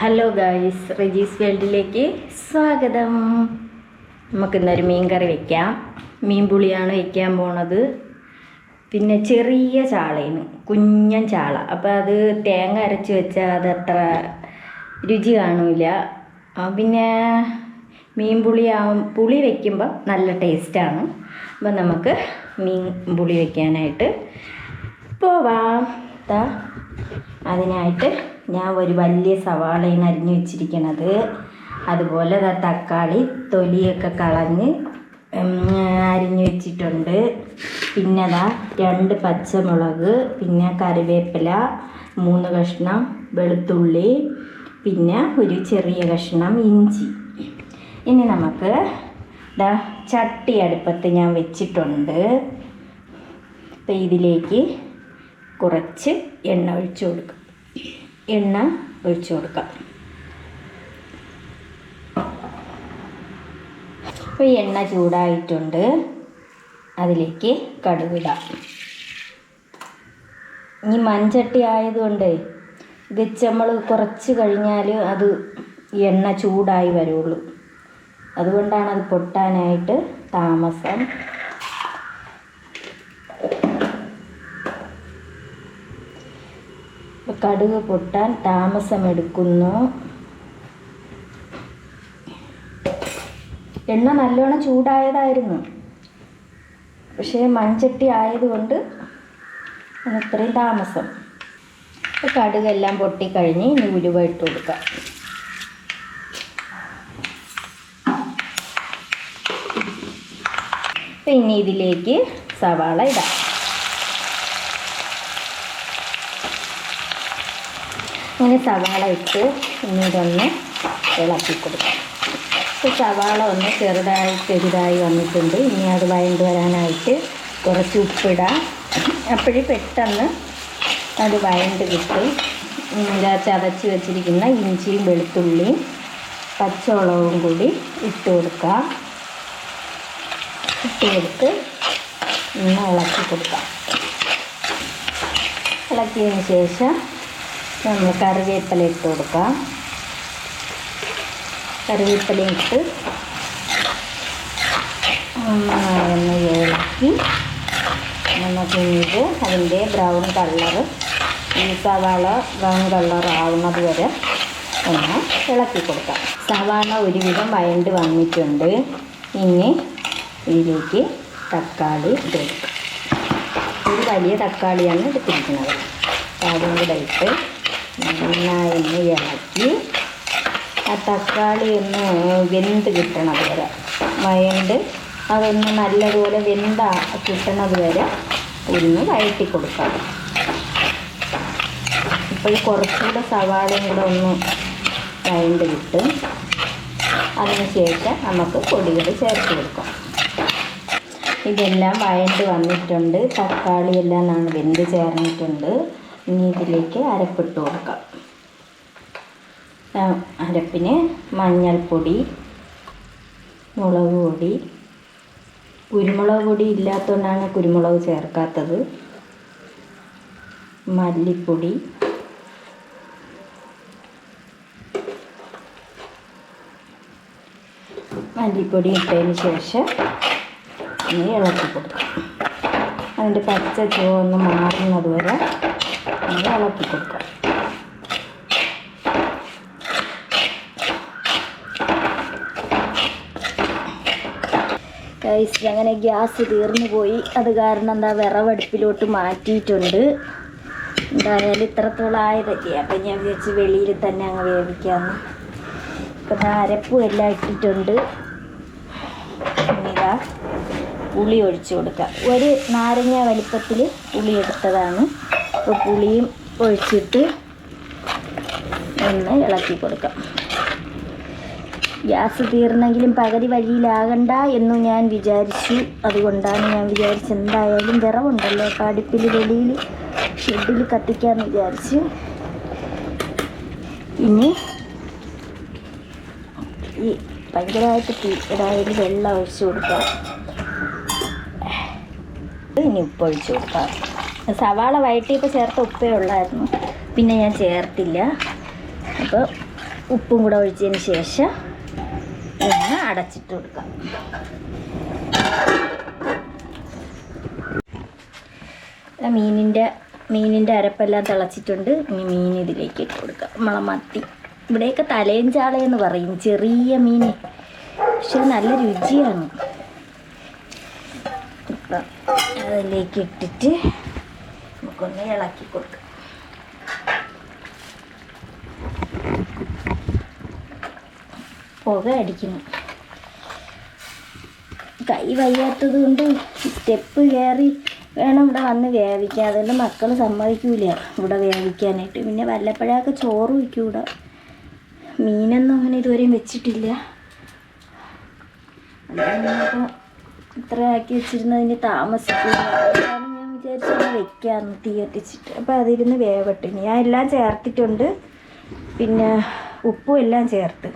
Hello guys Reji's വേൾഡിലേക്ക് സ്വാഗതം. നമുക്ക് ഇന്നൊരു മീൻ കറി വെക്കാം. മീൻ പുളിയാണ് വെക്കാൻ പോണത്. പിന്നെ ചെറിയ ചാളയാണ് കുഞ്ഞൻ ചാള. അപ്പോൾ അത് തേങ്ങ അരച്ച് വെച്ചാൽ അത് അത്ര രുചി കാണില്ല പിന്നെ മീൻ പുളി ആവും. പുളി വെക്കുമ്പോൾ നല്ല ടേസ്റ്റാണ്. അപ്പോൾ നമുക്ക് മീൻ പുളി വെക്കാനായിട്ട് പോവാം. അതിനായിട്ട് ഞാൻ ഒരു വലിയ സവാളയാണ് അരിഞ്ഞു വെച്ചിരിക്കണത്. അതുപോലെ തക്കാളി തൊലിയൊക്കെ കളഞ്ഞ് അരിഞ്ഞു വെച്ചിട്ടുണ്ട്. പിന്നെ അതാ രണ്ട് പച്ചമുളക് പിന്നെ കറിവേപ്പില മൂന്ന് കഷ്ണം വെളുത്തുള്ളി പിന്നെ ഒരു ചെറിയ കഷ്ണം ഇഞ്ചി. ഇനി നമുക്ക് ദാ ചട്ടി അടുപ്പത്ത് ഞാൻ വെച്ചിട്ടുണ്ട്. അപ്പം ഇതിലേക്ക് കുറച്ച് എണ്ണ ഒഴിച്ചു കൊടുക്കാം. എണ്ണ ഒഴിച്ചു കൊടുക്കാം അപ്പോൾ എണ്ണ ചൂടായിട്ടുണ്ട്. അതിലേക്ക് കടുകിടാം ഇനി മൺചട്ടി ആയതുകൊണ്ട് വെച്ച് നമ്മൾ കുറച്ച് കഴിഞ്ഞാൽ അത് എണ്ണ ചൂടായി വരുള്ളൂ. അതുകൊണ്ടാണ് അത് പൊട്ടാനായിട്ട് താമസം കടുക് പൊട്ടാൻ താമസമെടുക്കുന്നു. എണ്ണ നല്ലോണം ചൂടായതായിരുന്നു. പക്ഷേ മൺചട്ടി ആയതുകൊണ്ട് ഇത്രയും താമസം. കടുകെല്ലാം പൊട്ടിക്കഴിഞ്ഞ് ഇനി ഉലുവ ഇട്ട് കൊടുക്കാം. ഇനി ഇതിലേക്ക് സവാള ഇടാം. ഇങ്ങനെ സവാള ഇട്ട് ഇനി ഇതൊന്ന് ഇളക്കി കൊടുക്കാം. ഇപ്പോൾ സവാള ഒന്ന് ചെറുതായി ചെറുതായി വന്നിട്ടുണ്ട്. ഇനി അത് വഴണ്ട് വരാനായിട്ട് കുറച്ച് ഉപ്പിടാം. അപ്പോഴും പെട്ടെന്ന് അത് വഴണ്ട് കിട്ടും. ചതച്ച് വെച്ചിരിക്കുന്ന ഇഞ്ചിയും വെളുത്തുള്ളിയും പച്ചമുളകും കൂടി ഇട്ട് കൊടുക്കാം. ഇട്ട് കൊടുത്ത് ഇളക്കി കൊടുക്കാം. ഇളക്കിയതിന് ശേഷം നമ്മൾ കറിവേപ്പില ഇട്ട് കൊടുക്കാം. കറിവേപ്പില ഇട്ട് ഒന്ന് ഇളക്കി. നമുക്ക് ഇത് അതിന്റെ ബ്രൗൺ കളർ ഈ സവാള ബ്രൗൺ കളർ ആവുന്നത് വരെ ഒന്ന് ഇളക്കി കൊടുക്കാം. സവാള ഒരുവിധം വയണ്ട് വന്നിട്ടുണ്ട്. ഇനി ഇതിലേക്ക് തക്കാളി ഇട്ട് ഒരു വലിയ തക്കാളിയാണ് എടുത്തിരിക്കുന്നത്. അതുകൊണ്ട് ഇട്ട് നന്നായി ഇളക്കി ആ തക്കാളി ഒന്ന് വെന്ത് കിട്ടണത് വരെ. വയണ്ട് അതൊന്ന് നല്ലതുപോലെ വെന്ത കിട്ടണത് വരെ ഒന്ന് വഴറ്റി കൊടുക്കാം. ഇപ്പോൾ കുറച്ചുകൂടെ സവാളയും കൂടെ ഒന്ന് വഴണ്ട് കിട്ടും. അതിനുശേഷം നമുക്ക് പൊടികൾ ചേർത്ത് കൊടുക്കാം. ഇതെല്ലാം വഴണ്ട് വന്നിട്ടുണ്ട്. തക്കാളി എല്ലാം വെന്ത് ചേർന്നിട്ടുണ്ട്. ഇനി ഇതിലേക്ക് അരപ്പിട്ട് കൊടുക്കാം. അരപ്പിന് മഞ്ഞൾപ്പൊടി മുളക് പൊടി കുരുമുളക് പൊടി ഇല്ലാത്തതുകൊണ്ടാണ് കുരുമുളക് ചേർക്കാത്തത്. മല്ലിപ്പൊടി. മല്ലിപ്പൊടി ഇട്ടതിന് ശേഷം ഇനി ഇളക്കി കൊടുക്കാം. അതിന്റെ പച്ച ചുവന്ന് മാറുന്നത് വരെ നമ്മൾ ഇളക്കി കൊടുക്കാം. അങ്ങനെ ഗ്യാസ് തീർന്നു പോയി. അത് കാരണം എന്താ വിറവടുപ്പിലോട്ട് മാറ്റിയിട്ടുണ്ട്. എന്തായാലും ഇത്രത്തോളം ആയതല്ലേ അപ്പം ഞാൻ വിചാരിച്ച് വെളിയിൽ തന്നെ അങ്ങ് വേവിക്കാമെന്ന് ഇപ്പം അരപ്പും എല്ലാം ഇട്ടിട്ടുണ്ട്. ഇതാ പുളി ഒഴിച്ചു കൊടുക്കാം. ഒരു നാരങ്ങ വലിപ്പത്തിൽ പുളി എടുത്തതാണ്. പുളിയും ഒഴിച്ചിട്ട് ഒന്ന് ഇളക്കി കൊടുക്കാം. ഗ്യാസ് തീർന്നെങ്കിലും പകുതി വഴിയിലാകണ്ട എന്ന് ഞാൻ വിചാരിച്ചു. അതുകൊണ്ടാണ് ഞാൻ വിചാരിച്ചത് എന്തായാലും വിറവുണ്ടല്ലോ. അപ്പോൾ അടുപ്പിൽ വെളിയിൽ ഷെഡിൽ കത്തിക്കാമെന്ന് വിചാരിച്ചു. ഇനി ഈ ഭയങ്കരമായിട്ട് തീരായിൽ വെള്ളം ഒഴിച്ചു കൊടുക്കാം. ഇനി ഉപ്പ് ഒഴിച്ചു കൊടുക്കാം. സവാള വഴറ്റിയപ്പോൾ ചേർത്ത ഉപ്പേ ഉള്ളായിരുന്നു. പിന്നെ ഞാൻ ചേർത്തില്ല. അപ്പോൾ ഉപ്പും കൂടെ ഒഴിച്ചതിന് ശേഷം ഒന്ന് അടച്ചിട്ട് കൊടുക്കാം. മീനിന്റെ മീനിന്റെ അരപ്പെല്ലാം തിളച്ചിട്ടുണ്ട്. ഇനി മീൻ ഇതിലേക്ക് ഇട്ട് കൊടുക്കാം. നമ്മളെ മത്തി. ഇവിടെയൊക്കെ തലയും എന്ന് പറയും. ചെറിയ മീൻ. പക്ഷെ നല്ല രുചിയാണ്. അപ്പം അതിലേക്ക് ഇട്ടിട്ട് നമുക്കൊന്ന് ഇളക്കി കൊടുക്കാം. പുക അടിക്കുന്നു. കൈ വയ്യാത്തത് കൊണ്ട് സ്റ്റെപ്പ് കയറി വേണം ഇവിടെ വന്ന് വേവിക്കാൻ. അതുകൊണ്ട് മക്കൾ സമ്മതിക്കൂല ഇവിടെ വേവിക്കാനായിട്ട്. പിന്നെ വല്ലപ്പോഴൊക്കെ ചോറ് വയ്ക്കും ഇവിടെ. മീനൊന്നും അങ്ങനെ ഇതുവരെയും വെച്ചിട്ടില്ല. അപ്പോൾ ഇത്ര ആക്കി വെച്ചിരുന്നതിന് താമസിക്കില്ല ഞാൻ വിചാരിച്ചത് തീ കത്തിച്ചിട്ട്. അപ്പോൾ അതിരുന്ന് വേവട്ടെ. ഞാൻ എല്ലാം ചേർത്തിട്ടുണ്ട്. പിന്നെ ഉപ്പും എല്ലാം ചേർത്ത്.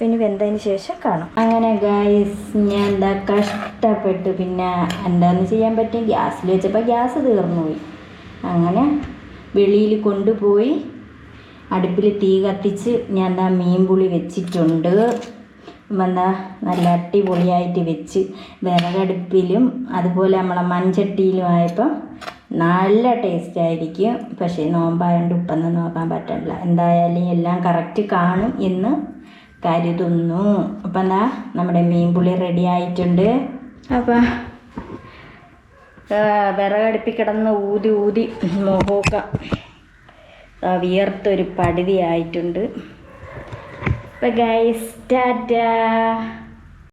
പിന്നെ വെന്തതിന് ശേഷം കാണും. അങ്ങനെ ഗായസ് ഞാൻ എന്താ കഷ്ടപ്പെട്ടു പിന്നെ എന്താന്ന് ചെയ്യാൻ പറ്റും? ഗ്യാസിൽ വെച്ചപ്പോൾ ഗ്യാസ് തീർന്നുപോയി. അങ്ങനെ വെളിയിൽ കൊണ്ടുപോയി അടുപ്പിൽ തീ കത്തിച്ച് ഞാൻ എന്താ മീൻ പുളി വെച്ചിട്ടുണ്ട്. എന്താ നല്ല അടിപൊളിയായിട്ട് വെച്ച് വിറകടുപ്പിലും അതുപോലെ നമ്മളെ മൺചട്ടിയിലും ആയപ്പം നല്ല ടേസ്റ്റ് ആയിരിക്കും. പക്ഷേ നോമ്പായതുകൊണ്ട് ഉപ്പൊന്നും നോക്കാൻ പറ്റില്ല എന്തായാലും എല്ലാം കറക്റ്റ് കാണും എന്ന് കരുതുന്നു. അപ്പം എന്താ നമ്മുടെ മീൻപുളി റെഡി ആയിട്ടുണ്ട്. അപ്പം വിറകടുപ്പിൽ കിടന്ന് ഊതി ഊതി മുഖമൊക്കെ വിയർത്തൊരു പടുതി ആയിട്ടുണ്ട് Bye guys, dadah.